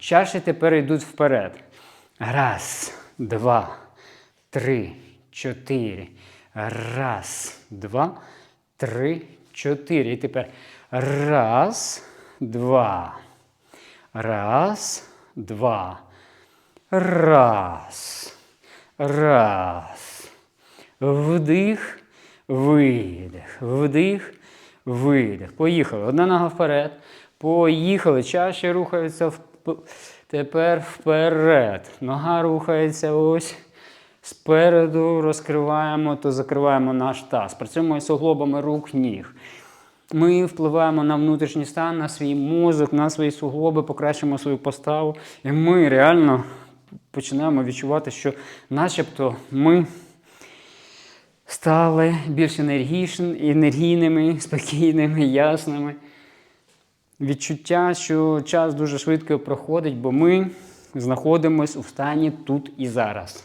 Чаші тепер йдуть вперед. Раз, два, три, чотири. Раз, два, три, чотири. І тепер раз, два. Раз, два. Раз. Раз. Вдих, видих. Вдих, видих. Поїхали. Одна нога вперед. Поїхали. Чаще рухаються вп- тепер вперед. Нога рухається ось. Спереду розкриваємо, то закриваємо наш таз. Працюємо із суглобами рук, ніг. Ми впливаємо на внутрішній стан, на свій мозок, на свої суглоби, покращуємо свою поставу. І ми реально починаємо відчувати, що начебто ми стали більш енергійними, спокійними, ясними. Відчуття, що час дуже швидко проходить, бо ми знаходимося у стані тут і зараз.